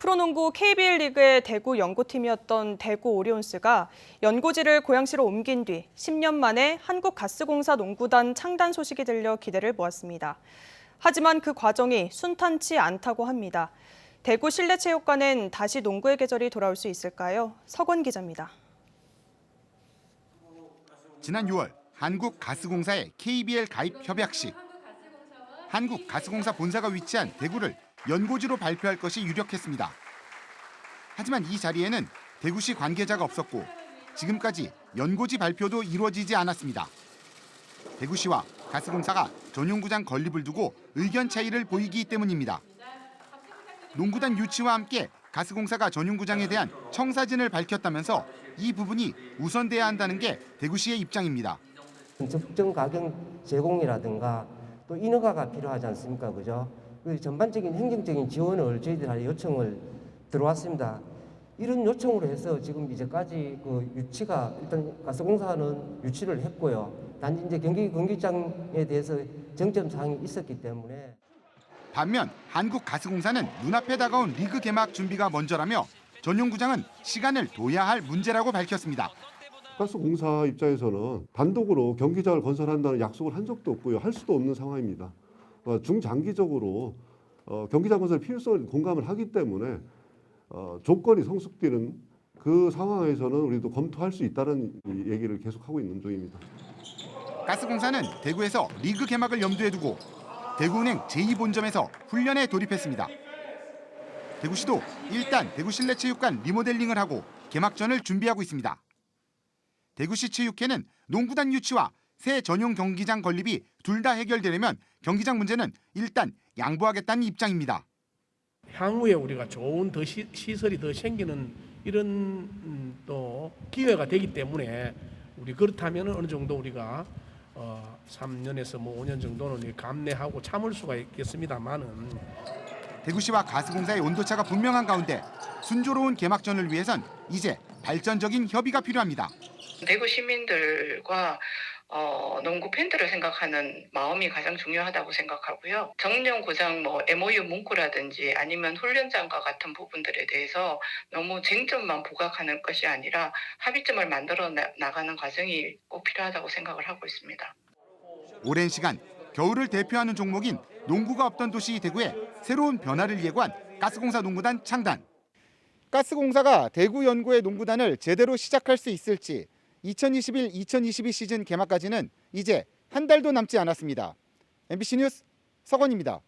프로농구 KBL 리그의 대구 연고팀이었던 대구 오리온스가 연고지를 고양시로 옮긴 뒤 10년 만에 한국가스공사 농구단 창단 소식이 들려 기대를 모았습니다. 하지만 그 과정이 순탄치 않다고 합니다. 대구 실내체육관엔 다시 농구의 계절이 돌아올 수 있을까요? 석원 기자입니다. 지난 6월 한국가스공사의 KBL 가입 협약식. 한국가스공사 본사가 위치한 대구를 연고지로 발표할 것이 유력했습니다. 하지만 이 자리에는 대구시 관계자가 없었고 지금까지 연고지 발표도 이루어지지 않았습니다. 대구시와 가스공사가 전용구장 건립을 두고 의견 차이를 보이기 때문입니다. 농구단 유치와 함께 가스공사가 전용구장에 대한 청사진을 밝혔다면서 이 부분이 우선돼야 한다는 게 대구시의 입장입니다. 적정 가격 제공이라든가 또 인허가가 필요하지 않습니까? 그죠? 그 전반적인 행정적인 지원을 저희들한테 요청을 들어왔습니다. 이런 요청으로 해서 지금 이제까지 그 유치가 일단 가스공사는 유치를 했고요. 단지 이제 경기 경기장에 대해서 정점 사항이 있었기 때문에 반면 한국가스공사는 눈앞에 다가온 리그 개막 준비가 먼저라며 전용 구장은 시간을 둬야 할 문제라고 밝혔습니다. 가스공사 입장에서는 단독으로 경기장을 건설한다는 약속을 한 적도 없고요. 할 수도 없는 상황입니다. 어, 중장기적으로 어, 경기장 건설 필요성을 공감을 하기 때문에 어, 조건이 성숙되는 그 상황에서는 우리도 검토할 수 있다는 이 얘기를 계속하고 있는 중입니다. 가스공사는 대구에서 리그 개막을 염두에 두고 대구은행 제2본점에서 훈련에 돌입했습니다. 대구시도 일단 대구 실내체육관 리모델링을 하고 개막전을 준비하고 있습니다. 대구시 체육회는 농구단 유치와 새 전용 경기장 건립이 둘 다 해결되려면 경기장 문제는 일단 양보하겠다는 입장입니다. 향후에 우리가 좋은 더 시, 시설이 더 생기는 이런 음, 또 기회가 되기 때문에 우리 그렇다면 어느 정도 우리가 어, 3년에서 뭐 5년 정도는 감내하고 참을 수가 있겠습니다만은 대구시와 가스공사의 온도차가 분명한 가운데 순조로운 개막전을 위해선 이제 발전적인 협의가 필요합니다. 대구 시민들과 어, 농구 팬들을 생각하는 마음이 가장 중요하다고 생각하고요. 정령구장 뭐 MOU 문구라든지 아니면 훈련장과 같은 부분들에 대해서 너무 쟁점만 부각하는 것이 아니라 합의점을 만들어 나, 나가는 과정이 꼭 필요하다고 생각을 하고 있습니다. 오랜 시간 겨울을 대표하는 종목인 농구가 없던 도시 대구에 새로운 변화를 예고한 가스공사 농구단 창단. 가스공사가 대구 연구의 농구단을 제대로 시작할 수 있을지 2021-2022 시즌 개막까지는 이제 한 달도 남지 않았습니다. MBC 뉴스 서건입니다.